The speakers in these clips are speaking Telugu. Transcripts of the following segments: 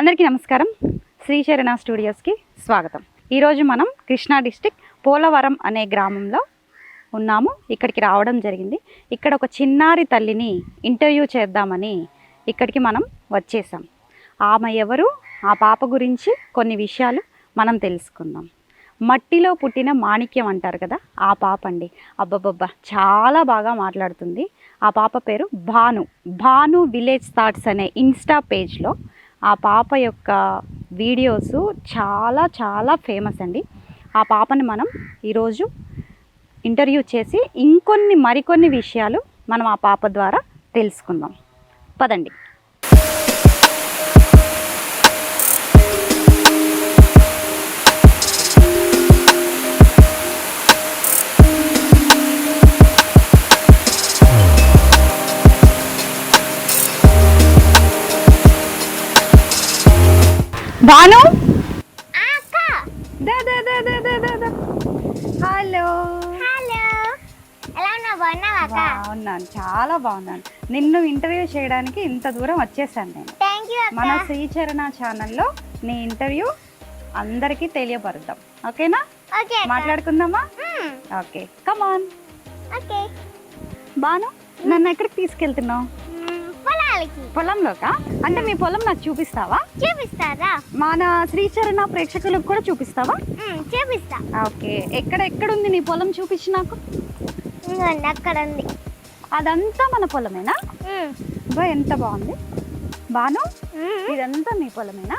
అందరికీ నమస్కారం. శ్రీచరణ స్టూడియోస్కి స్వాగతం. ఈరోజు మనం కృష్ణా డిస్టిక్ పోలవరం అనే గ్రామంలో ఉన్నాము. ఇక్కడికి రావడం జరిగింది. ఇక్కడ ఒక చిన్నారి తల్లిని ఇంటర్వ్యూ చేద్దామని ఇక్కడికి మనం వచ్చేసాం. ఆమె ఎవరు? ఆ పాప గురించి కొన్ని విషయాలు మనం తెలుసుకుందాం. మట్టిలో పుట్టిన మాణిక్యం అంటారు కదా ఆ పాప అండి. అబ్బబ్బబ్బా చాలా బాగా మాట్లాడుతుంది. ఆ పాప పేరు భాను. భాను విలేజ్ థాట్స్ అనే ఇన్స్టా పేజ్లో ఆ పాప యొక్క వీడియోస్ చాలా చాలా ఫేమస్ అండి. ఆ పాపని మనం ఈరోజు ఇంటర్వ్యూ చేసి ఇంకొన్ని మరికొన్ని విషయాలు మనం ఆ పాప ద్వారా తెలుసుకుందాం. పదండి. భాను? హలో. బాగున్నాను చాలా బాగున్నాను. నిన్ను ఇంటర్వ్యూ చేయడానికి ఇంత దూరం వచ్చేసాను నేను. మన శ్రీచరణ ఛానల్లో నీ ఇంటర్వ్యూ అందరికీ తెలియపరుద్దాం. ఓకేనా. మాట్లాడుకుందామా. ఓకే కమాన్ బాను నన్ను ఎక్కడికి తీసుకెళ్తున్నావు? పొలాలకి. పొలంలోకా? అంటే మీ పొలం నాకు చూపిస్తావా? చూపిస్తారా? మన శ్రీచరణ ప్రేక్షకులకు కూడా చూపిస్తావా? చూపిస్తా. ఓకే. ఎక్కడ ఎక్కడుంది నీ పొలం చూపించి నాకు? ఇంకోండి అక్కడ ఉంది అదంతా మన పొలమేనా. బా ఎంత బాగుంది. బాను. ఇదంతా మీ పొలమేనా?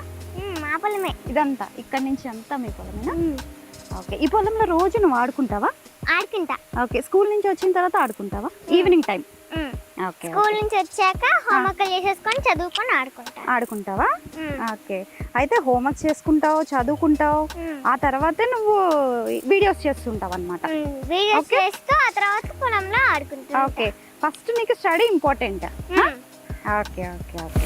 మా పొలమే. ఇదంతా ఇక్కడి నుంచి అంతా మీ పొలమేనా. ఓకే. ఈ పొలంలో రోజు నువ్వు ఆడుకుంటావా? ఆడుకుంటా. ఓకే. స్కూల్ నుంచి వచ్చిన తర్వాత ఆడుకుంటావా? ఈవినింగ్ టైం స్కూల్ నుంచి వచ్చాక హోంవర్క్ చేసేసుకొని చదువుకొని ఆడుకుంటా. ఆడుకుంటావా. ఓకే. అయితే హోంవర్క్ చేసుకుంటావు చదువుకుంటావు. ఆ తర్వాతే నువ్వు వీడియోస్ చేస్తుంటావు అనమాట వీడియోస్. చేస్తూ ఆ తర్వాత పొలంలో ఆడుకుంటా ఓకే. ఫస్ట్ నీకు study important. Okay okay okay.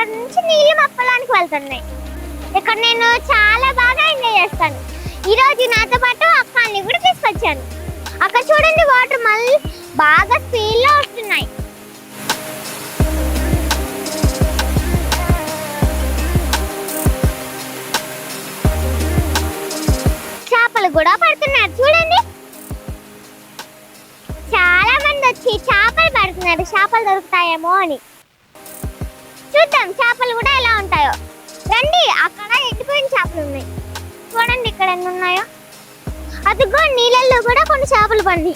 ఇక్కడ నుంచి నీళ్ళు మా పొలానికి వెళ్తున్నాయి. ఇక్కడ నేను చాలా బాగా ఎంజాయ్ చేస్తాను. ఈరోజు నాతో పాటు అక్కల్ని కూడా తీసుకొచ్చాను అక్కడ చూడండి వాటర్ మళ్ళీ బాగా స్పీడ్లో వస్తున్నాయి. చేపలు కూడా పడుతున్నారు చూడండి. చాలా మంది వచ్చి చేపలు పడుతున్నారు. చేపలు దొరుకుతాయేమో అని. చూద్దాం చేపలు కూడా ఎలా ఉంటాయో. రండి అక్కడ ఎండిపోయిన చేపలు ఉన్నాయి. చూడండి ఇక్కడ ఎన్ని ఉన్నాయో. అదిగో నీళ్ళల్లో కూడా కొన్ని చేపలు పండి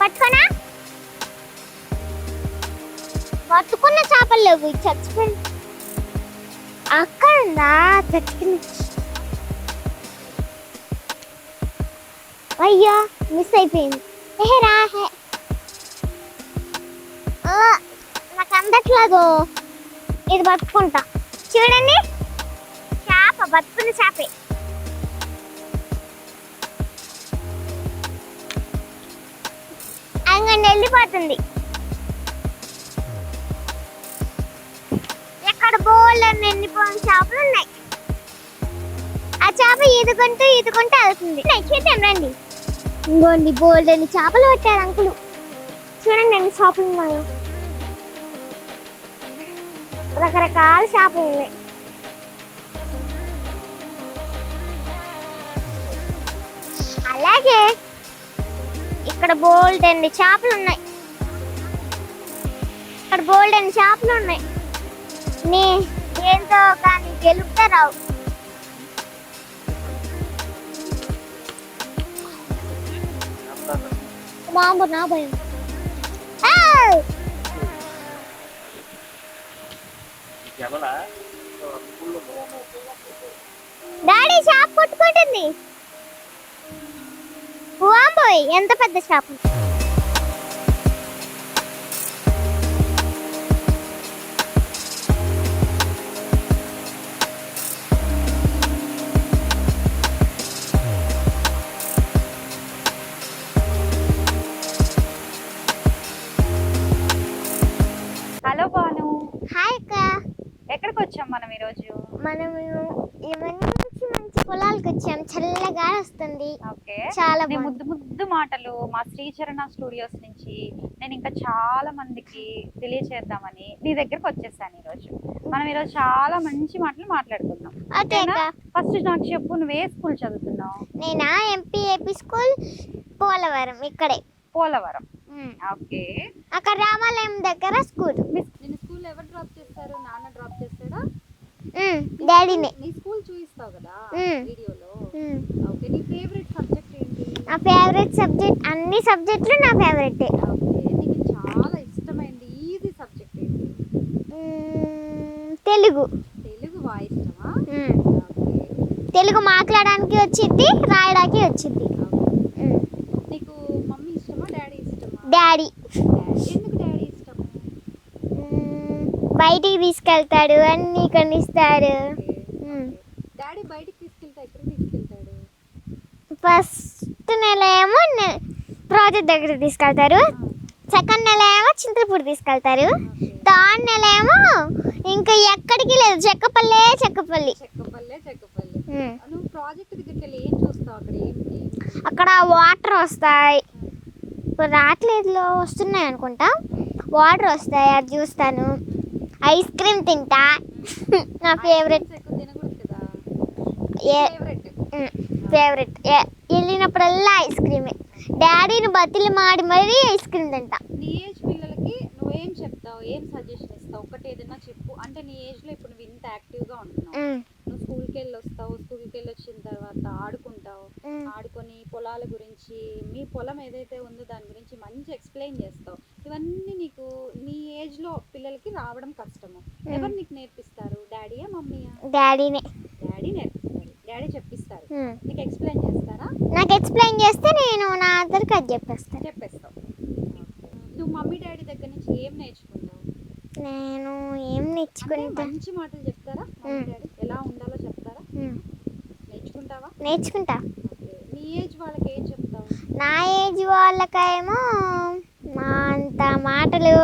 పట్టుకోనా? పట్టుకున్న చేపలు లేవు చచ్చిపోయి అక్కడ ఉందా అయ్యో మిస్ అయిపోయింది. ఏ రా నాకు అందట్లేదు. ఇది బతుకుంటా. చూడండి. చేప బతుకున్న చేపే. అంగండి వెళ్ళిపోతుంది. ఎక్కడ బోల్ అని ఎండిపోయిన చేపలు ఉన్నాయి. ఆ చేప ఈదుకుంటూ ఈదుకుంటూ వెళ్తుంది. చూద్దాం రండి. ఇంకోండి బోల్డ్ అని చేపలు పట్టారు అంకులు. చూడండి ఎన్ని చేపలు ఉన్నాయో. రకరకాల షాపులు ఉన్నాయి. అలాగే ఇక్కడ బోల్డ్ అండ్ చేపలు ఉన్నాయి. ఇక్కడ బోల్డ్ అండ్ చేపలు ఉన్నాయి. నీ ఏంటో కానీ గెలుపుతా రావు. బాంబు నా భయం. డాడీ షాప్ కొట్టుకుంటుంది. ఎంత పెద్ద షాప్ ఎక్కడికి వచ్చాం మనం ఈరోజు? మనము ఈ మంచి మంచి పొలాలకు వచ్చాం. చల్లగా వస్తుంది. ఓకే. చాలా. ముద్దు ముద్దు మాటలు మా శ్రీచరణ స్టూడియోస్ నుంచి నేను ఇంకా చాలా మందికి తెలియచేద్దామని నీ దగ్గరకు వచ్చేసాను ఈరోజు. మనం ఈరోజు చాలా మంచి మాటలు మాట్లాడుకుందాం. ఫస్ట్ నాకు చెప్పు నువ్వు ఏ స్కూల్ చదువుతున్నావు? నేనా? ఎంపీ ఏపీ స్కూల్ పోలవరం ఇక్కడే. పోలవరం. ఓకే. అక్కడ రామాలయం దగ్గర స్కూల్. నేను స్కూల్ ఎవరు డ్రాప్ చేస్తారు? నాన్న డాడీనే. నీ స్కూల్ చూపిస్తావు కదా. వీడియోలో. ఓకే నీ ఫేవరెట్ సబ్జెక్ట్ ఏంటి? నా ఫేవరెట్ సబ్జెక్ట్ అన్ని సబ్జెక్టులు నా ఫేవరెట్ ఓకే నీకు చాలా ఇష్టమైనది ఈజీ సబ్జెక్ట్ ఏంటి? తెలుగు. తెలుగు బాగా ఇష్టమా? తెలుగు మాట్లాడడానికి వచ్చింది రాయడానికి వచ్చింది. నీకు మమ్మీ ఇష్టమా డాడీ ఇష్టమా? డాడీ ఎందుకు డాడీ ఇష్టం ఉమ్, బయటికి తీసుకెళ్తాడు అన్ని. ఉమ్. డాడీ బయటికి తీసుకెళ్తా ఎక్కడ తీసుకెళ్తాడు? ఫస్ట్ నెల ఏమో ప్రాజెక్ట్ దగ్గర తీసుకెళ్తారు. సెకండ్ నెల ఏమో చింతలపూడి తీసుకెళ్తారు. థర్డ్ నెల ఏమో ఇంకా ఎక్కడికి లేదు చెక్కపల్లె చెక్కపల్లి. చెక్కపల్లె చెక్కపల్లె. ఉమ్. నువ్వు ప్రాజెక్ట్ దగ్గరికి వెళ్ళి ఏం చూస్తావు అక్కడ? వాటర్ వస్తాయి. ఇప్పుడు రావట్లేదులో వస్తున్నాయి అనుకుంటా. వాటర్ వస్తాయి అది చూస్తాను. ఐస్ క్రీమ్ తింటా. నా ఫేవరెట్. ఫేవరెట్ వెళ్ళినప్పుడల్లా ఐస్ క్రీమే. డాడీని బతిలు మాడి మరీ ఐస్ క్రీమ్ తింటా. నీ ఏజ్ పిల్లలకి నువ్వేం చెప్తావు? ఏం సజెషన్ ఇస్తావు? ఒకటి ఏదైనా చెప్పు. అంటే నీ ఏజ్లో ఇప్పుడు నువ్వు ఇంత యాక్టివ్గా ఉంటున్నావు. ఉమ్, నువ్వు స్కూల్కి వెళ్ళి వస్తావు స్కూల్కి వెళ్ళి వచ్చిన తర్వాత ఆడుకుంటావు. ఆడుకొని పొలాల గురించి మీ పొలం ఏదైతే ఉందో దాని గురించి మంచి ఎక్స్ప్లెయిన్ చేస్తావు ఇవన్నీ నీకు నీ ఏజ్లో పిల్లలకి రావడం కష్టము ఎవరు నీకు నేర్పిస్తారు డాడీయా మమ్మీయా డాడీనే. డాడీ నేర్పిస్తారు డాడీ చెప్పిస్తారు. నీకు ఎక్స్ప్లెయిన్ చేస్తారా? నాకు ఎక్స్ప్లెయిన్ చేస్తే నేను నా అందరికి అది చెప్పేస్తాను చెప్పేస్తావు. నువ్వు మమ్మీ డాడీ దగ్గర నుంచి ఏం నేర్చుకుంటావు నేను ఏం నేర్చుకుంటా మంచి మాటలు చెప్తారా? డాడీ ఎలా ఉండాలో చెప్తారా? నేర్చుకుంటావా? నేర్చుకుంటా. నీ ఏజ్ వాళ్ళకి ఏం చెప్తావు? నా ఏజ్ వాళ్ళకేమో మా అంత మాటలు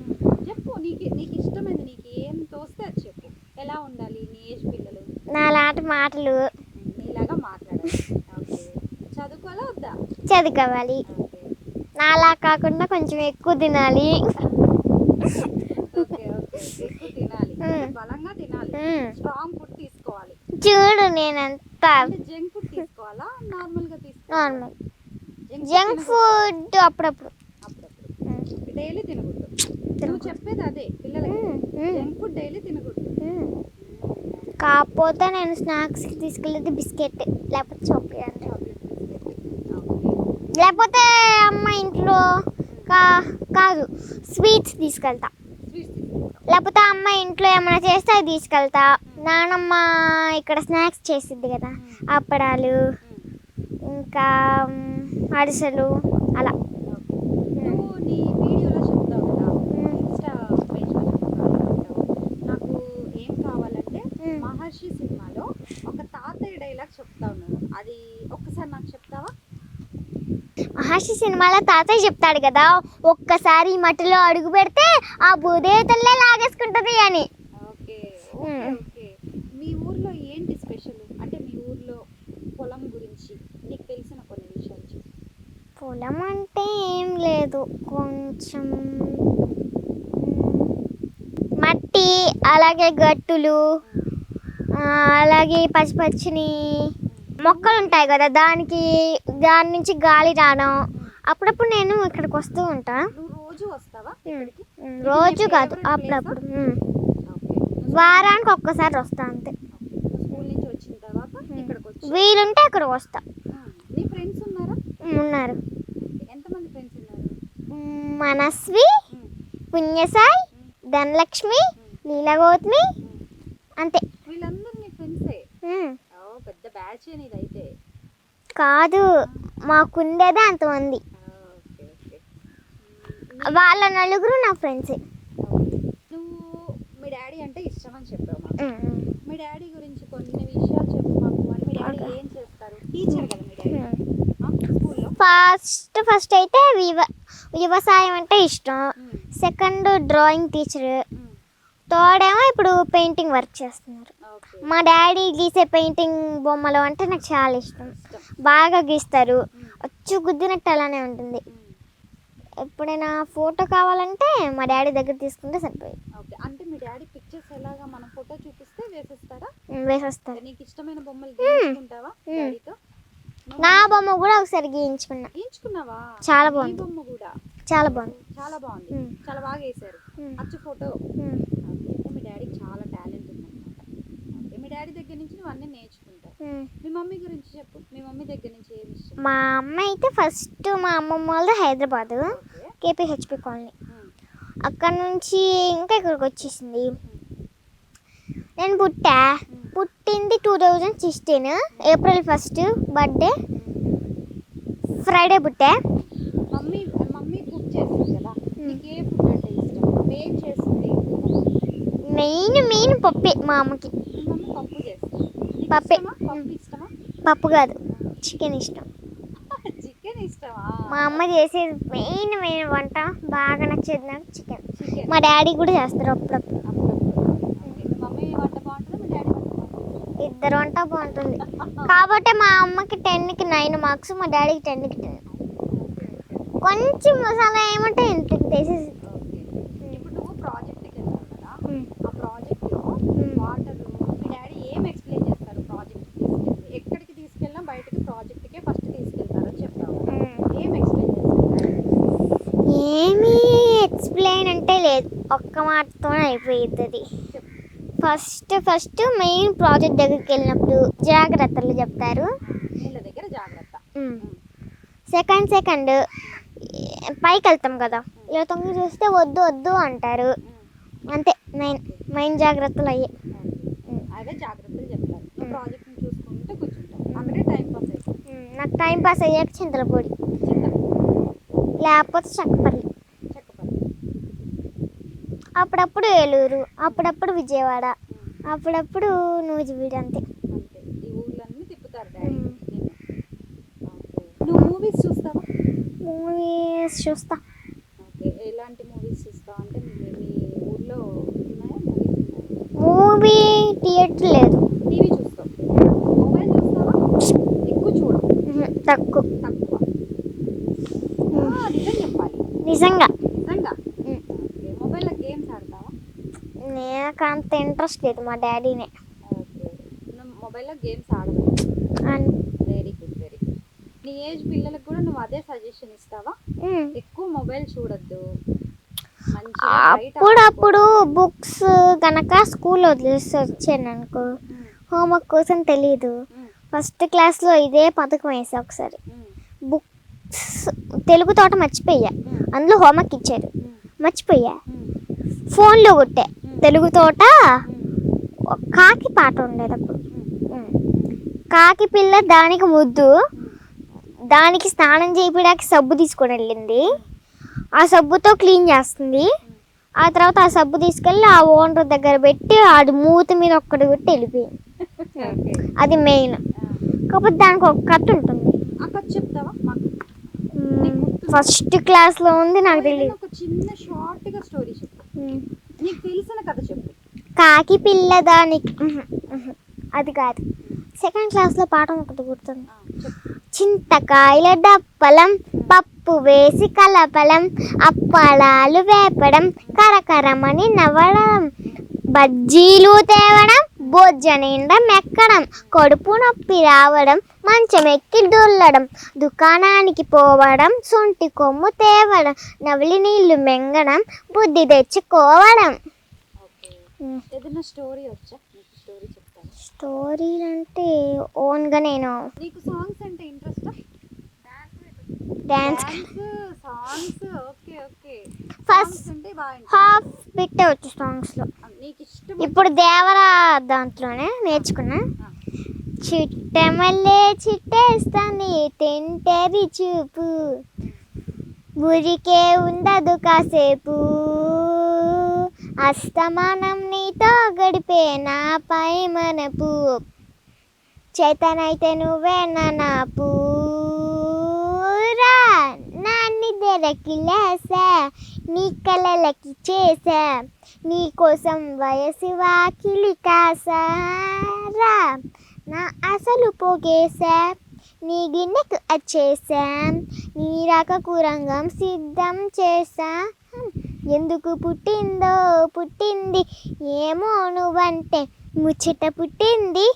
ఉమ్, చెప్పు నీకు నీకు ఇష్టమైంది నీకు ఏం తోస్తే అది చెప్పు ఎలా ఉండాలి నీ ఏజ్ పిల్లలు నా లాంటి మాటలు ఉమ్, నీలాగా మాట్లాడాలి ఓకే చదువుకోవాలా వద్దా ఓకే నాలా కాకుండా కొంచెం ఎక్కువ తినాలి. చూడు ఫుడ్ తీసుకోవాలా? నార్మల్. జంక్ ఫుడ్ అప్పుడప్పుడు. డైలీ తినకూడదు. నువ్వు చెప్పేది అదే పిల్లలకి. జంక్ ఫుడ్ డైలీ తినకూడదు. కాకపోతే నేను స్నాక్స్కి తీసుకెళ్ళేది బిస్కెట్ లేకపోతే చాక్లెట్ లేకపోతే అమ్మ ఇంట్లో కా కాదు స్వీట్స్ తీసుకెళ్తా. లేకపోతే అమ్మ ఇంట్లో ఏమైనా చేస్తే అది తీసుకెళ్తా. నానమ్మ ఇక్కడ స్నాక్స్ చేసిద్ది కదా అప్పడాలు ఇంకా అరిసెలు అలా. మహర్షి సినిమాలో ఒక తాతయ్య డైలాగ్ చెప్తావు నువ్వు. అది ఒక్కసారి నాకు చెప్తావా? మహర్షి సినిమాలో తాతయ్య చెప్తాడు కదా ఒక్కసారి ఈ మట్టిలో అడుగు పెడితే ఆ భూదేవతల్లే లాగేసుకుంటది అని. మీ ఊర్లో ఏంటి స్పెషల్ అంటే మీ ఊర్లో పొలం గురించి నీకు తెలిసిన కొన్ని విషయాలు పొలం అంటే ఏం లేదు కొంచెం మట్టి అలాగే గట్టులు అలాగే పచ్చి పచ్చిని మొక్కలు ఉంటాయి కదా దానికి దాని నుంచి గాలి రావడం అప్పుడప్పుడు నేను ఇక్కడికి వస్తూ ఉంటా. నువ్వు రోజు వస్తావా రోజు కాదు అప్పుడప్పుడు వారానికి ఒక్కసారి వస్తా అంతే. వీలుంటే ఇక్కడికి వస్తా. ఉమ్. నీ ఫ్రెండ్స్ ఉన్నారా? ఉమ్, ఉన్నారు. ఎంతమంది ఫ్రెండ్స్ ఉన్నారు? మనస్వి. పుణ్యసాయి ధనలక్ష్మి లీలగౌతమి అంతే వీళ్ళందరూ నీ ఫ్రెండ్సే ఉమ్. ఓ పెద్ద బ్యాచ్ నీది అయితే కాదు మాకుండేదే అంతమంది. వాళ్ళ నలుగురు నా ఫ్రెండ్స్. నువ్వు మీ డాడీ అంటే ఇష్టం అని చెప్పావు మాకు. మీ డాడీ గురించి కొన్ని విషయాలు చెప్పు మాకు. మీ డాడీ ఏం చేస్తారు? టీచర్ కదా మీ డాడీ. ఫస్ట్ ఫస్ట్ అయితే వ్యవసాయం అంటే ఇష్టం. Second drawing teacher. థర్డ్ ఏమో ఇప్పుడు పెయింటింగ్ వర్క్ చేస్తున్నారు. మా డాడీ గీసే పెయింటింగ్ బొమ్మలు అంటే నాకు చాలా ఇష్టం. బాగా గీస్తారు. అచ్చు గుద్దినట్టు అలానే ఉంటుంది. ఎప్పుడైనా ఫోటో కావాలంటే మా డాడీ దగ్గర తీసుకుంటే సరిపోయింది. ఓకే. అంటే మీ డాడీ పిక్చర్స్ ఎలాగా మనం ఫోటో చూపిస్తే వేసేస్తారా వేసేస్తాను నీకు ఇష్టమైన బొమ్మలు గీయించుకుంటావా డాడీతో? నా బొమ్మ కూడా ఒకసారి గీయించుకున్నా. గీయించుకున్నావా? చాలా బాగుంది. బొమ్మ కూడా? చాలా బాగుంది. చాలా బాగుంది. చాలా బాగా మ్మ్. అచ్చు ఫోటో ఉమ్. ఓకే అయితే మీ డాడీకి చాలా టాలెంట్ ఉందన్నమాట ఓకే మీ డాడీ దగ్గర నుంచి నువ్వు అన్నీ నేర్చుకుంటావు. మీ మమ్మీ గురించి చెప్పు. మీ మమ్మీ దగ్గర నుంచి ఏమి ఇష్టం మా అమ్మ అయితే ఫస్ట్ మా అమ్మమ్మ వాళ్ళది హైదరాబాద్ కేపీహెచ్పి కాలనీ. అక్కడ నుంచి ఇంకా ఇక్కడికి వచ్చేసింది. నేను పుట్టా. పుట్టింది two thousand sixteen April first birthday. Friday పుట్టా. మమ్మీ మమ్మీ కుక్ చేస్తుంది కదా. నీకు ఏ ఫుడ్ అంటే ఇష్టం? ఏం చేస్తుంది? మెయిన్ మెయిన్ పప్పే మా అమ్మకి మీ మమ్మీ పప్పు చేస్తుంది నీకు పప్పే. పప్పు కాదు చికెన్ ఇష్టం. చికెన్ ఇష్టమా? మా అమ్మ చేసేది మెయిన్ మెయిన్ వంట బాగా నచ్చేది నాకు చికెన్. మా డాడీ కూడా చేస్తారు అప్పుడప్పుడు. ఇద్దరు వంట బాగుంటుంది. కాబట్టి మా అమ్మకి టెన్కి నైన్ మార్క్స్ మా డాడీకి టెన్కి టెన్ కొంచెం మసాలా ఏమంటే ఇంత వేసేసి ఓకే ఇప్పుడు నువ్వు ప్రాజెక్ట్కి వెళ్తావు కదా ఉమ్. ఆ ప్రాజెక్ట్లో మ్మ్. వాటర్ మీ డాడీ ఏం ఎక్స్ప్లెయిన్ చేస్తారు ప్రాజెక్ట్ తీసుకెళ్ళి ఎక్కడికి తీసుకెళ్ళినా బయటకి ప్రాజెక్ట్కే ఫస్ట్ తీసుకెళ్తారని చెప్పావు ఏం ఎక్స్ప్లెయిన్ చేస్తారు ఏమీ ఎక్స్ప్లెయిన్ అంటే లేదు. ఒక్క మాటతోనే అయిపోతుంది ఫస్ట్ ఫస్ట్ మెయిన్ ప్రాజెక్ట్ దగ్గరికి వెళ్ళినప్పుడు జాగ్రత్తలు చెప్తారు. దగ్గర జాగ్రత్త. సెకండ్ సెకండ్ పైకి వెళ్తాం కదా. ఇలా తొంగి చూస్తే వద్దు వద్దు అంటారు. అంతే. మెయిన్ మెయిన్ జాగ్రత్తలు అయ్యే. అదే జాగ్రత్తలు చెప్తారు. నువ్వు ప్రాజెక్ట్ని చూసుకుంటే టైం పాస్ నాకు టైం పాస్ అయ్యాక చింతలపూడి లేకపోతే చెక్కపల్లి అప్పుడప్పుడు ఏలూరు అప్పుడప్పుడు విజయవాడ అప్పుడప్పుడు నూజివీడు అంతే. ఈ ఊర్లన్నీ తిప్పుతారు డాడీ. నువ్వు మూవీస్ చూస్తావా? మూవీస్ చూస్తా. ఓకే. ఎలాంటి మూవీస్ చూస్తావు? అంటే మీ మీ ఊర్లో ఉన్నాయా? మూవీస్ ఉన్నాయా? మూవీ థియేటర్ లేదు. టీవీ చూస్తావు? మొబైల్ చూస్తావా? ఎక్కువ చూడవు? ఉహు, తక్కువ. తక్కువ. ఆ, నిజం చెప్పాలి. నిజంగా ఉమ్. ఓకే మొబైల్లో గేమ్స్ ఆడతావా నాకు అంత ఇంట్రెస్ట్ లేదు మా డాడీనే. మొబైల్లో గేమ్స్ ఆడదు వెరీ గుడ్ వెరీ గుడ్ నీ ఏజ్ పిల్లలకు కూడా నువ్వు అదే సజెషన్ ఇస్తావా. ఎక్కువ మొబైల్ చూడొద్దు. అప్పుడప్పుడు బుక్స్ గనక స్కూల్లో వదిలేసి వచ్చాను అనుకో హోంవర్క్ కోసం తెలియదు ఫస్ట్ క్లాస్లో ఇదే పథకం వేసా ఒకసారి. బుక్స్ తెలుగు తోట మర్చిపోయా. అందులో హోంవర్క్ ఇచ్చారు. మర్చిపోయా. ఫోన్లో కొట్టే. తెలుగు తోట కాకి పాట ఉండేది అప్పుడు. కాకి పిల్ల దానికి ముద్దు. దానికి స్నానం చేయడానికి సబ్బు తీసుకొని వెళ్ళింది. ఆ సబ్బుతో క్లీన్ చేస్తుంది. ఆ తర్వాత ఆ సబ్బు తీసుకెళ్ళి ఆ ఓనర్ దగ్గర పెట్టి ఆడి మూతి మీద ఒక్కటి పెట్టి వెళ్ళిపోయింది. అది మెయిన్. కాకపోతే దానికి ఒక కథ ఉంటుంది. ఫస్ట్ క్లాస్లో ఉంది నాకు తెలియదు ఒక చిన్న షార్ట్గా స్టోరీ నీకు తెలిసిన కథ చెప్పు. కాకి పిల్ల దానికి. అది కాదు. సెకండ్ క్లాస్లో పాఠం ఒకటి గుర్తుంది. చింతకాయల డప్పలం పప్పు వేసి కలపలం అప్పడాలు వేపడం కరకరమని నవ్వడం బజ్జీలు తేవడం బొజ్జ నిండా మెక్కడం కడుపు నొప్పి రావడం మంచం ఎక్కి దొల్లడం దుకాణానికి పోవడం సొంటి కొమ్ము తేవడం నవిలి నీళ్ళు మెంగడం బుద్ధి తెచ్చుకోవడం. ఏదైనా స్టోరీ వచ్చా? నీకు స్టోరీ చెప్తాను స్టోరీలు అంటే ఓన్గా నేను నీకు సాంగ్స్ అంటే interest? Dance songs okay okay. interest. Half వచ్చు నీకు ఇష్టం ఇప్పుడు దేవరా దాంట్లోనే నేర్చుకున్నా. చిట్టమల్లే చిట్టేస్తాను తింటేది చూపు ఊరికే ఉండదు కాసేపు. అస్తమానం నీతో గడిపే నాపై మనపు. చేతనైతే నువ్వే నా పూరా నాన్ని దెరకి లేసా నీ కలలకి చేసా నీ కోసం వయసు వాకిలి కాసారా నా అసలు పోగేశా నీ గిన్నెకు వచ్చేసా నీ రాకకు రంగం సిద్ధం చేసా. ఎందుకు పుట్టిందో పుట్టింది ఏమో నువ్వంటే ముచ్చట పుట్టింది.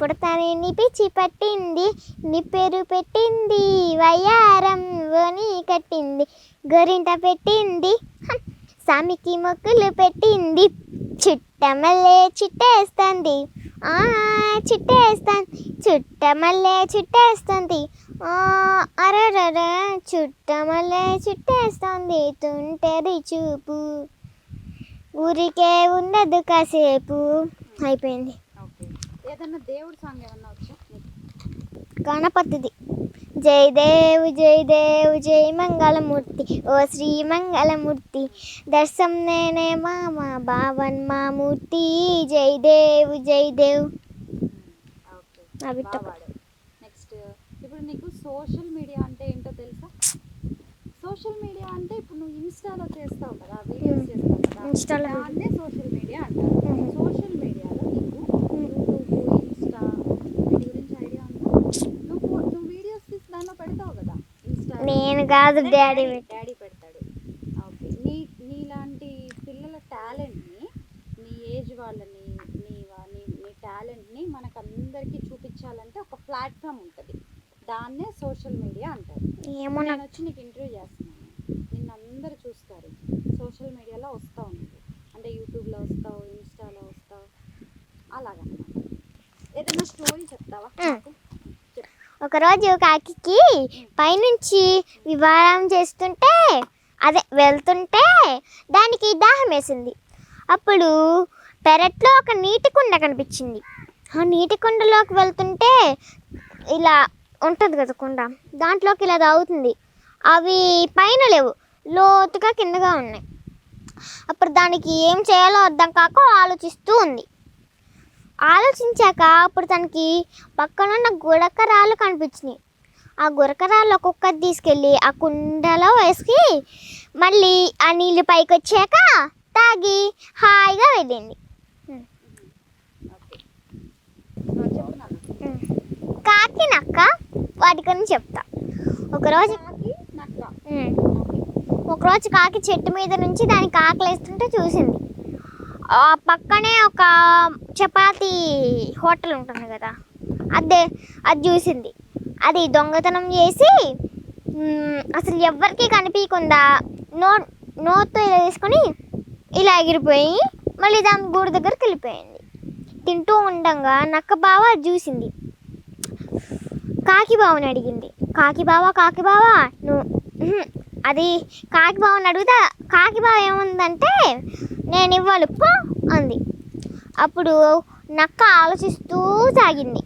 పుడతానే నీ పిచ్చి పట్టింది నీ పేరు పెట్టింది వయ్యారం ఓని కట్టింది గొరింట పెట్టింది. సామికి మొక్కులు పెట్టింది. చుట్టమల్లే చిట్టేస్తుంది. ఆ చిట్టేస్తాను. చుట్టమల్లే చుట్టేస్తుంది. ఆ అరరర చుట్టమల్లే చుట్టేస్తుంది. తుంటది చూపు. ఊరికే ఉండదు కాసేపు. అయిపోయింది. ఓకే. ఏదైనా దేవుడి సాంగ్ ఏమన్నా వచ్చా? గణపతిది. జై దేవు జై దేవు జై మంగళమూర్తి. ఓ శ్రీ మంగళమూర్తి. దర్శం నేనే మామ భావన్ మామూర్తి జై దేవు జై దేవ్. ఓకే. ఆ బిట్ట బాగా పాడావు నెక్స్ట్ ఇప్పుడు నీకు సోషల్ మీడియా అంటే ఏంటో తెలుసా? సోషల్ మీడియా అంటే ఇప్పుడు నువ్వు ఇన్స్టాలో చేస్తావు కదా వీడియోస్ చేస్తావు కదా ఇన్స్టాలో దాన్నే సోషల్ మీడియా అంటారు. సోషల్ మీడియాలో నీకు యూట్యూబ్ ఇన్స్టా వీటి గురించి ఐడియా ఉందా నువ్వు నువ్వు వీడియోస్ తీసి దానిలో పెడతావు కదా ఇన్స్టా నేను కాదు డాడీ డాడీ పెడతాడు. ఓకే. నీ నీలాంటి పిల్లల టాలెంట్ని నీ ఏజ్ వాళ్ళని నీ వా- నీ నీ టాలెంట్ని మనకు అందరికీ చూపించాలంటే ఒక ప్లాట్ఫామ్ ఉంటుంది. దాన్నే సోషల్ మీడియా అంటారు. ఏమో నేను వచ్చి నీకు ఇంటర్వ్యూ చేస్తున్నాను. నిన్ను అందరు చూస్తారు. సోషల్ మీడియాలో వస్తావు నువ్వు అంటే యూట్యూబ్లో వస్తావు ఇన్స్టాలో వస్తావు. అలాగన్నమాట ఏదైనా స్టోరీ చెప్తావా. ఒకరోజు కాకి పైనుంచి వివాహం చేస్తుంటే అదే వెళ్తుంటే దానికి దాహం వేసింది. అప్పుడు పెరట్లో ఒక నీటి కుండ కనిపించింది. ఆ నీటి కుండలోకి వెళ్తుంటే ఇలా ఉంటుంది కదా కుండ దాంట్లోకి ఇలా తాగుతుంది అవి పైన లేవు లోతుగా కిందగా ఉన్నాయి. అప్పుడు దానికి ఏం చేయాలో అర్థం కాక ఆలోచిస్తూ ఉంది. ఆలోచించాక అప్పుడు తనకి పక్కనున్న గుడకరాలు కనిపించినాయి. ఆ గురకరాలు ఒక్కొక్కటి తీసుకెళ్ళి ఆ కుండలో వేసి మళ్ళీ ఆ నీళ్ళు పైకి వచ్చాక తాగి హాయిగా వెళ్ళింది. కాకి నక్క వాటి గురించి చెప్తా. ఒకరోజు ఒకరోజు కాకి చెట్టు మీద నుంచి దానికి ఆకలేస్తుంటే చూసింది. ఆ పక్కనే ఒక చపాతి హోటల్ ఉంటుంది కదా. అదే అది చూసింది. అది దొంగతనం చేసి అసలు ఎవ్వరికీ కనిపించకుండా నో నోట్తో ఇలా తీసుకొని ఇలా ఎగిరిపోయి మళ్ళీ దాని గూడు దగ్గరికి వెళ్ళిపోయింది. తింటూ ఉండగా నక్క బావ అది చూసింది. కాకి బావని అడిగింది. కాకి బావ కాకి బావ? నువ్వు అది కాకి బావని అడుగుతా కాకి బావ ఏముందంటే నేను ఇవ్వాలి పో అంది. అప్పుడు నక్క ఆలోచిస్తూ సాగింది.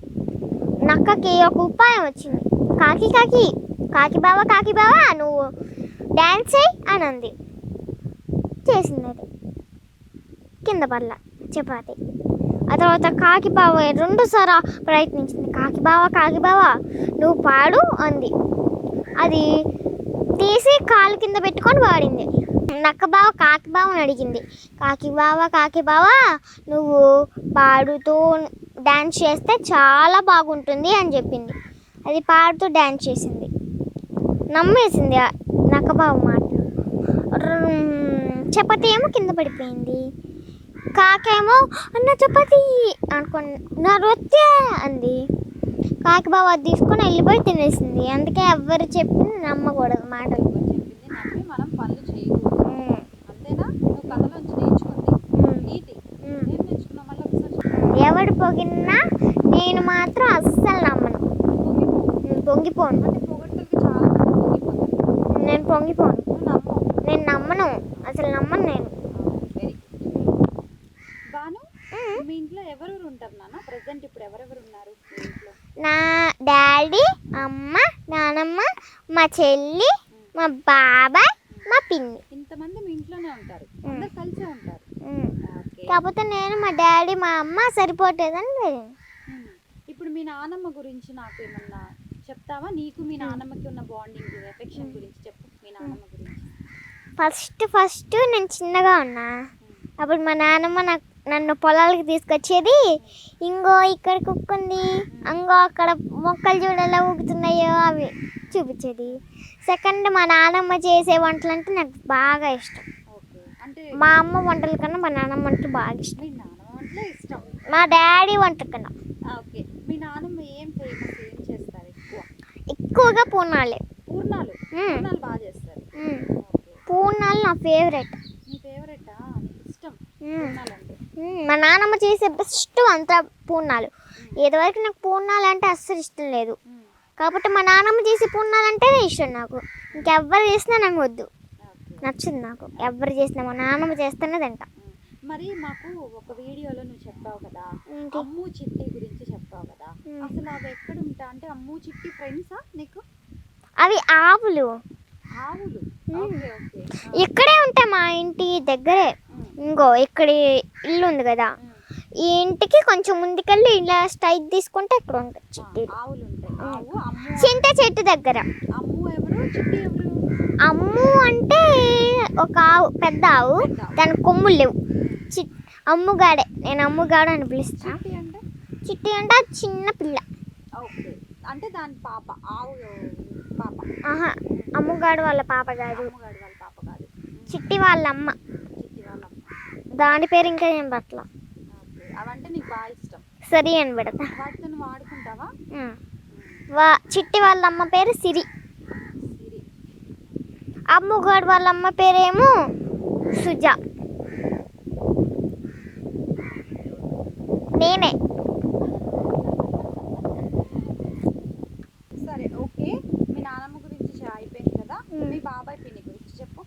నక్కకి ఒక ఉపాయం వచ్చింది. కాకి కాకి కాకి బావ కాకి బావ నువ్వు డ్యాన్స్ చేయి అని అంది. చేసింది అది. కింద పడల చపాతి. ఆ తర్వాత కాకి బావ రెండు ప్రయత్నించింది. కాకి బావ కాకి బావ నువ్వు పాడు అంది. అది తీసి కాలు కింద పెట్టుకొని పాడింది నక్కబావ కాకి బావని అడిగింది. కాకి బావ కాకి బావ నువ్వు పాడుతూ డ్యాన్స్ చేస్తే చాలా బాగుంటుంది అని చెప్పింది. అది పాడుతూ డ్యాన్స్ చేసింది. నమ్మేసింది నక్కబావ మాట. చపాతి చపాతీ ఏమో కింద పడిపోయింది. కాకేమో అన్న చపాతి అనుకుని నా రొట్టె అంది. కాకి బావ అది తీసుకొని వెళ్ళిపోయి తినేసింది. అందుకే ఎవ్వరు చెప్పింది నమ్మకూడదు మాటలు. చెప్పింది మనం పనులు చేయకూడదు ఉమ్, అంతేనా నువ్వు కథలోంచి నేర్చుకుంది ఉమ్, నీతి ఉమ్. ఏం నేర్చుకున్నావు మళ్ళీ ఒకసారి చెప్పు. ఎవడు పొగినా నేను మాత్రం అస్సలు నమ్మను. పొంగిపోను. నేను పొంగిపోను. నేను నమ్మను. అసలు నమ్మను నేను. మీ ఇంట్లో ఎవరెవరు ఉంటారు నాన్న? ప్రజెంట్ ఇప్పుడు ఎవరెవరు ఉన్నారు నా డాడీ అమ్మ నానమ్మ మా చెల్లి మా బాబాయ్ మా పిన్ని ఇంతమంది మీ ఇంట్లోనే ఉంటారు అందరు కలిసే ఉంటారు ఉమ్. ఓకే కాకపోతే నేను మా డాడీ వెళ్ళాను ఉమ్. ఇప్పుడు మీ నానమ్మ గురించి నాకు ఏమన్నా చెప్తావా? నీకు మీ నానమ్మకి ఉన్న బాండింగ్ ఎఫెక్షన్ గురించి చెప్పు మీ నానమ్మ గురించి. ఫస్ట్ ఫస్ట్ నేను చిన్నగా ఉన్నా. అప్పుడు మా నాన్నమ్మ నాకు నన్ను పొలాలకి తీసుకొచ్చేది ఇంగో ఇక్కడ కుక్క ఉంది అంగో అక్కడ మొక్కలు చూడ ఎలా ఊగుతున్నాయో అవి చూపించేది. సెకండ్ మా నాన్నమ్మ చేసే వంటలు అంటే నాకు బాగా ఇష్టం. మా అమ్మ వంటల కన్నా మా నాన్నమ్మ వంటలు బాగా ఇష్టం. నానమ్మ ఇష్టం. మా డాడీ వంట కన్నా ఆ, ఓకే. మీ నానమ్మ ఏం ఫేమస్? ఏం చేస్తారు ఎక్కువ? ఎక్కువగా పూర్ణాలే. పూర్ణాలు. పూర్ణాలు బాగా చేస్తారు. పూర్ణాలు నా ఫేవరెట్. నీ ఫేవరెటా? ఇష్టం. మా నాన్నమ్మ చేసే బెస్ట్ అంత పూర్ణాలు. ఇదివరకు నాకు పూర్ణాలు అంటే అస్సలు ఇష్టం లేదు. కాబట్టి మా నాన్నమ్మ చేసే పూర్ణాలు అంటేనే ఇష్టం నాకు. ఇంకెవ్వరు చేసినా నాకు వద్దు. నచ్చింది నాకు. ఎవరు చేసినా మా నాన్నమ్మ చేస్తేనే తింటా. మరి మాకు ఒక వీడియోలో చెప్పావు కదా? అమ్ము చిట్టి గురించి చెప్పావు కదా. అసలు అవి ఎక్కడ ఉంటా అంటే అమ్ము చిట్టి ఫ్రెండ్సా నీకు? అవి ఆవులు. ఆవులు? ఇక్కడే ఉంటాయి మా ఇంటి దగ్గరే. ఇంకో ఇక్కడ ఇల్లు ఉంది కదా. ఈ ఇంటికి కొంచెం ముందుకెళ్ళి ఇలా స్ట్రైట్ తీసుకుంటే ఇక్కడ ఉంటుంది అమ్ము చింత చెట్టు దగ్గర. అమ్ము చిట్టి అంటే ఒక ఆవు పెద్ద ఆవు. దాని కొమ్ములు లేవు. అమ్ముగాడే. నేను అమ్ముగాడు అని పిలుస్తా. చిట్టి అంటే? చిట్టి అంటే అది చిన్న పిల్ల. అంటే దాని పాప ఆవు పాప. ఆహా అమ్ముగాడు వాళ్ళ పాప కాదు. వాళ్ళ పాప కాదు. మ్మ్. చిట్టి వాళ్ళ అమ్మ దాని పేరు ఇంకా ఏం పట్ల? అవంటే నీకు బాగా ఇష్టం. సరి అని పెడతా. వాటితో ఉమ్. వా చిట్టి వాళ్ళ అమ్మ పేరు సిరి. సిరి. అమ్ముగాడు వాళ్ళ అమ్మ పేరేమో సుజ నేనే సరే ఓకే మీ నానమ్మ గురించి చే- అయిపోయింది కదా మ్మ్. మీ బాబాయ్ పిన్ని గురించి చెప్పు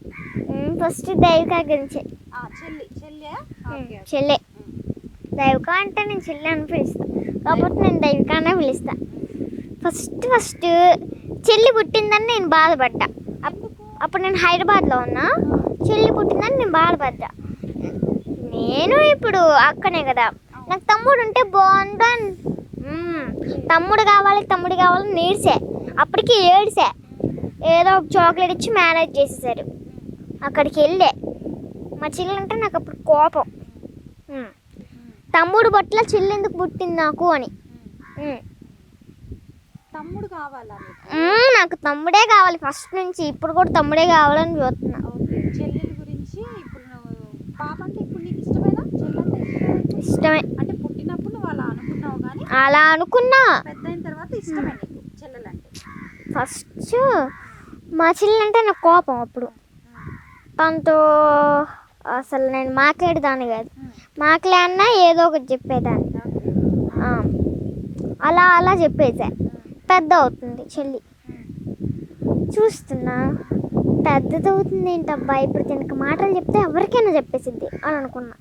ఫస్ట్ దైవిక గురించి చెల్లి. దైవిక అంటే నేను చెల్లె అని పిలుస్తా. కాబట్టి నేను దైవిక అనే పిలుస్తా. ఫస్ట్ ఫస్ట్ చెల్లి పుట్టిందని నేను బాధపడ్డా. అప్పుడు నేను హైదరాబాద్లో ఉన్నా. చెల్లి పుట్టిందని నేను బాధపడ్డా. నేను ఇప్పుడు అక్కనే కదా. నాకు తమ్ముడు ఉంటే మ్మ్. తమ్ముడు కావాలి తమ్ముడు కావాలని నీడ్సే. అప్పటికి ఏడ్సే. ఏదో ఒక చాక్లెట్ ఇచ్చి మేనేజ్ చేసేసారు. అక్కడికి వెళ్ళే మా చెల్లి అంటే నాకు అప్పుడు కోపం మ్మ్. మ్మ్. తమ్ముడు బట్ల చెల్లి ఎందుకు పుట్టింది నాకు అని మ్మ్. మ్మ్. తమ్ముడు కావాలా నీకు మ్మ్, నాకు తమ్ముడే కావాలి ఫస్ట్ నుంచి ఇప్పుడు కూడా తమ్ముడే కావాలని చూస్తున్నా చెల్లెల గురించి ఇప్పుడు పాప అంటే ఇప్పుడు నీకు ఇష్టమేనా? ఇష్టమే అంటే పుట్టినప్పుడు నువ్వు అలా అనుకున్నావు కానీ అలా అనుకున్నా పెద్ద అయిన తర్వాత ఇష్టమే నీకు చెల్లెలంటే ఫస్ట్ మా చెల్లి అంటే నాకు కోపం అప్పుడు చెప్పంతో అసలు నేను మాట్లాడేదాన్ని కాదు. మాట్లాడినా ఏదో ఒకటి చెప్పేదాన్ని. అలా అలా చెప్పేసా. పెద్ద అవుతుంది చెల్లి. చూస్తున్నా. పెద్దదవుతుంది ఏంటబ్బా? ఇప్పుడు దీనికి మాటలు చెప్తే ఎవరికైనా చెప్పేసిద్ది అని అనుకున్నా.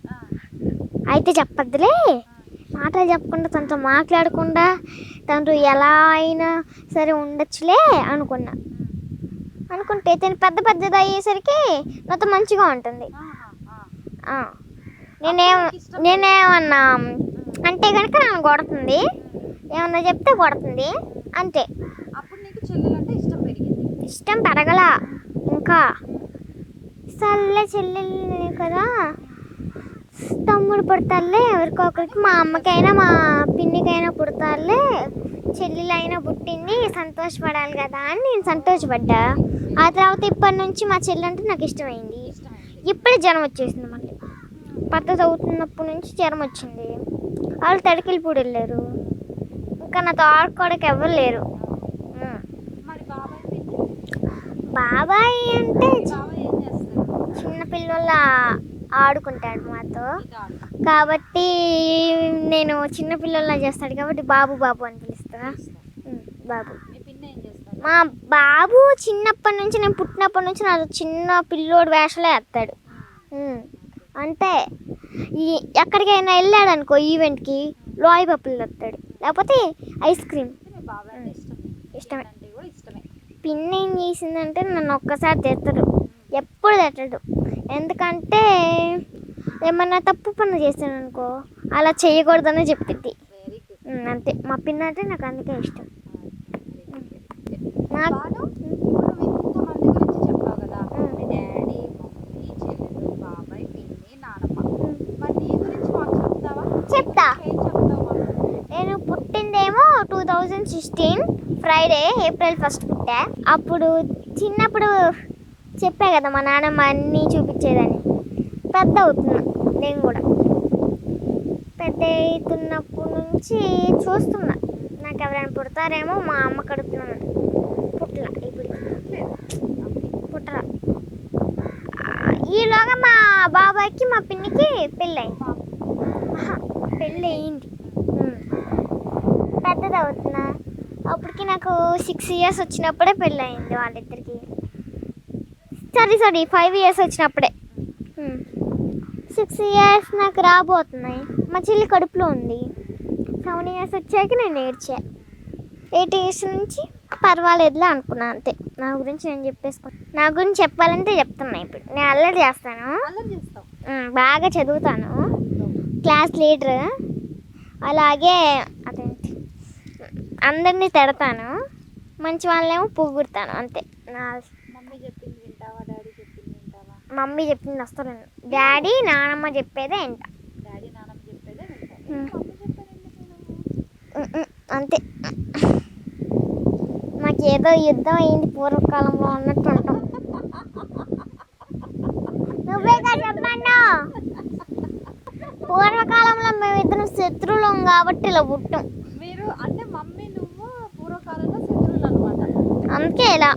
అయితే చెప్పద్దులే. మాటలు చెప్పకుండా తనతో మాట్లాడకుండా తనతో ఎలా అయినా సరే ఉండొచ్చులే అనుకున్నా. అనుకుంటే తను పెద్ద పెద్దది అయ్యేసరికి నాతో మంచిగా ఉంటుంది. నేనేం నేనేమన్నా అంటే కనుక నన్ను కొడుతుంది. ఏమన్నా చెప్తే కొడుతుంది. అంతే. అప్పుడు నీకు చెల్లెలంటే ఇష్టం పెరిగింది. ఇష్టం పెరగలా. ఇంకా సర్లే చెల్లెలు కదా. తమ్ముడు పుడతారులే ఎవరికొకరికి మా అమ్మకైనా మా పిన్నికైనా పుడతారులే. చెల్లెలైనా పుట్టింది సంతోషపడాలి కదా అని నేను సంతోషపడ్డా. ఆ తర్వాత ఇప్పటి నుంచి మా చెల్లి అంటే నాకు ఇష్టమైంది. ఇప్పుడే జనం వచ్చేసింది మళ్ళీ. పద్ధతి అవుతున్నప్పటి నుంచి జ్వరం వచ్చింది. వాళ్ళు తడికిలిపూడి వెళ్ళారు ఇంకా నాతో ఆడుకోవడానికి ఎవరు లేరు. బాబాయ్ అంటే బాబాయ్ ఏం చేస్తారు? చిన్న పిల్లల ఆడుకుంటాడు మాతో. కాబట్టి నేను చిన్న పిల్లల్లా చేస్తాడు కాబట్టి బాబు బాబు అని పిలుస్తా. బాబు. మీ బాబు చిన్నప్పటి నుంచి నేను పుట్టినప్పటి నుంచి నాకు చిన్న పిల్లోడు వేషలే వేస్తాడు. అంటే ఈ ఎక్కడికైనా వెళ్ళాడు అనుకో ఈవెంట్కి లాయ్ పప్పులు తెస్తాడు. లేకపోతే ఐస్ క్రీమ్. ఇష్టమే. పిన్ ఏం చేసిందంటే నన్ను ఒక్కసారి తెస్తాడు. ఎప్పుడు తెట్టడు ఎందుకంటే ఏమన్నా తప్పు పని చేస్తాను అనుకో అలా చేయకూడదని ఉమ్, అంతే. మా పిన్ అంటే నాకు అందుకే ఇష్టం. నాకు పిన్ని చెప్తా. నేను పుట్టిందేమో two thousand sixteen Friday April first పుట్టా. అప్పుడు చిన్నప్పుడు చెప్పా కదా మా నాన్నమ్మ అన్నీ చూపించేదని. పెద్ద అవుతున్నా నేను కూడా. పెద్ద అవుతున్నప్పటి నుంచి చూస్తున్నా. నాకు ఎవరైనా పుడతారేమో మా అమ్మ కడుపుతున్నాను పుట్ల ఇప్పుడు. పుట్టరా ఈలోగా మా బాబాయ్కి మా పిన్నికి పెళ్ళయింది. ఆహా, పెళ్ళి అయింది పెద్దది అవుతున్నా. అప్పటికి నాకు సిక్స్ ఇయర్స్ వచ్చినప్పుడే పెళ్ళి అయింది వాళ్ళిద్దరికి. సారీ సారీ ఫైవ్ ఇయర్స్ వచ్చినప్పుడే. సిక్స్ ఇయర్స్ నాకు రాబోతున్నాయి. మా చెల్లి కడుపులో ఉంది. సెవెన్ ఇయర్స్ వచ్చాక నేను ఏడ్చా. ఎయిట్ ఇయర్స్ నుంచి పర్వాలేదులే అనుకున్నా అంతే. నా గురించి నేను చెప్పేసుకున్నా నా గురించి చెప్పాలంటే చెప్తున్నా ఇప్పుడు. నేను అల్లరి చేస్తాను. బాగా చదువుతాను. క్లాస్ లీడర్ అలాగే అదేంటి? అందరినీ తిడతాను. మంచి వాళ్ళేమో పొగుడతాను. అంతే. నా మమ్మీ చెప్పింది వింటావా డాడీ చెప్పింది వింటావా మమ్మీ చెప్పింది వస్తాను డాడీ నానమ్మ చెప్పేదే ఏంట డాడీ నాన్నమ్మ చెప్పేదే? అంతే. నాకు ఏదో యుద్ధం అయింది పూర్వకాలంలో అన్నట్టు ఉంటాం నువ్వేగా చెప్పండు పూర్వకాలంలో మేమిద్దరం శత్రువులం కాబట్టి ఇలా పుట్టాం. మీరు అంటే మమ్మీ నువ్వు పూర్వకాలంలో శత్రువులు అనమాట అందుకే ఇలా.